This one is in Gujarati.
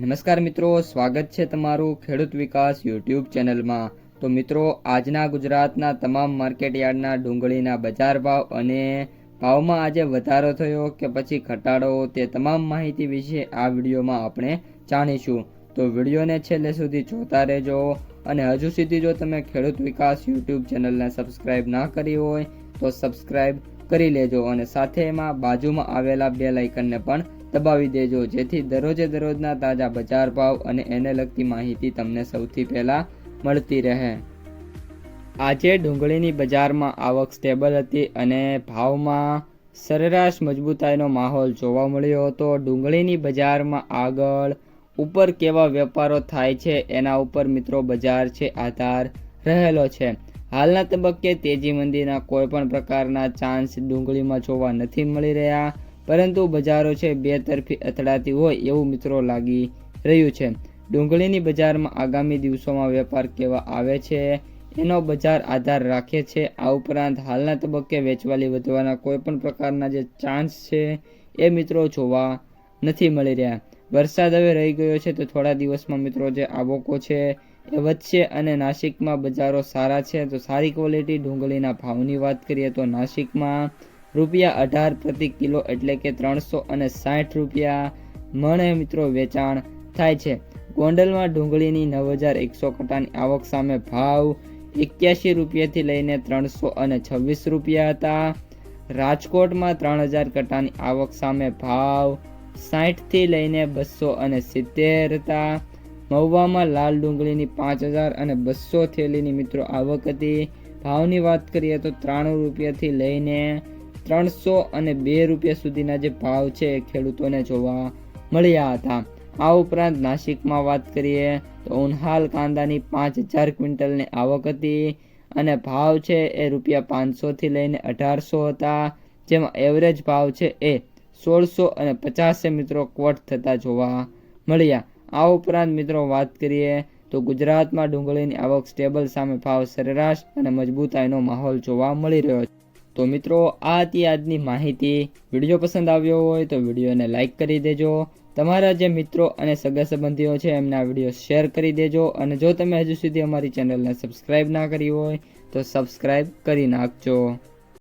નમસ્કાર મિત્રો, સ્વાગત છે તમારું ખેડૂત વિકાસ યુટ્યુબ ચેનલમાં. તો મિત્રો, આજના ગુજરાતના તમામ માર્કેટ યાર્ડના ડુંગળીના બજાર ભાવ અને ભાવમાં આજે વધારો થયો કે પછી ઘટાડો તે તમામ માહિતી વિશે આ વિડીયોમાં આપણે જાણીશું. તો વિડીયોને છેલ્લે સુધી જોતા રહેજો અને હજુ સુધી જો તમે ખેડૂત વિકાસ યુટ્યુબ ચેનલને સબસ્ક્રાઇબ ના કરી હોય તો સબસ્ક્રાઇબ કરી લેજો અને સાથે એમાં બાજુમાં આવેલા બે લાઇકનને પણ દબાવી દેજો. જેથી દરરોજે દરરોજના તાજા બજાર ભાવ અને એને લગતી માહિતી તમને સૌથી પહેલા મળતી રહે. આજે ડુંગળીની બજારમાં આવક સ્ટેબલ હતી અને ભાવમાં સરેરાશ મજબૂતાઈનો માહોલ જોવા મળ્યો હતો. ડુંગળીની બજારમાં આગળ ઉપર કેવા વેપારો થાય છે એના ઉપર મિત્રો બજાર છે, આધાર રહેલો છે. હાલના તબક્કે તેજી મંદીના કોઈ પણ પ્રકારના ચાન્સ ડુંગળીમાં જોવા નથી મળી રહ્યા. પરંતુ બજારો છે બે તરફી અથડાતી હોય એવું મિત્રો લાગી રહ્યું છે. ડુંગળીની બજારમાં આગામી દિવસોમાં વેપાર કેવા આવે છે? એનો બજાર આધાર રાખે છે. આ ઉપરાંત હાલના તબક્કે વેચવાલી વધવાના કોઈ પણ પ્રકારના જે ચાન્સ છે એ મિત્રો જોવા નથી મળી રહ્યા. વરસાદ હવે રહી ગયો છે તો થોડા દિવસમાં મિત્રો જે આવકો છે એ વધશે અને નાસિકમાં બજારો સારા છે. તો સારી ક્વોલિટી ડુંગળીના ભાવની વાત કરીએ તો નાસિકમાં રૂપિયા અઢાર પ્રતિ કિલો એટલે કે ત્રણસો અને સાઠ રૂપિયા મણે મિત્રો વેચાણ થાય છે. ગોંડલમાં ડુંગળીની નવ હજાર એકસો કટાની આવક સામે ભાવ એક્યાસી રૂપિયાથી લઈને ત્રણસો અને છવ્વીસ રૂપિયા હતા. રાજકોટમાં ત્રણ હજાર કટાની આવક સામે ભાવ સાઠથી લઈને બસો અને સિત્તેર હતા. મહુવામાં લાલ ડુંગળીની પાંચ હજાર અને બસો થેલીની મિત્રો આવક હતી. ભાવની વાત કરીએ તો ત્રાણું રૂપિયાથી લઈને ત્રણસો અને બે રૂપિયા સુધીના જે ભાવ છે ખેડૂતોને જોવા મળ્યા હતા. આ ઉપરાંત નાસિકમાં વાત કરીએ તો ઉન્હાલ કાંદાની પાંચ હજાર ક્વિન્ટલની આવક હતી અને ભાવ છે એ રૂપિયા પાંચસોથી લઈને અઢારસો હતા. જેમાં એવરેજ ભાવ છે એ સોળસો અને પચાસે મિત્રો ક્વોટ થતા જોવા મળ્યા. આ ઉપરાંત મિત્રો વાત કરીએ તો ગુજરાતમાં ડુંગળીની આવક સ્ટેબલ સામે ભાવ સરેરાશ અને મજબૂતાઈનો માહોલ જોવા મળી રહ્યો છે. તો મિત્રો, આ હતી આજની માહિતી. વીડિયો પસંદ આવ્યો હોય તો વિડીયોને લાઇક કરી દેજો. તમારા જે મિત્રો અને સગા સંબંધીઓ છે, એમને આ વીડિયો શેર કરી દેજો. અને જો તમે હજુ સુધી અમારી ચેનલને સબસ્ક્રાઇબ ના કરી હોય, તો સબસ્ક્રાઇબ કરી નાખજો.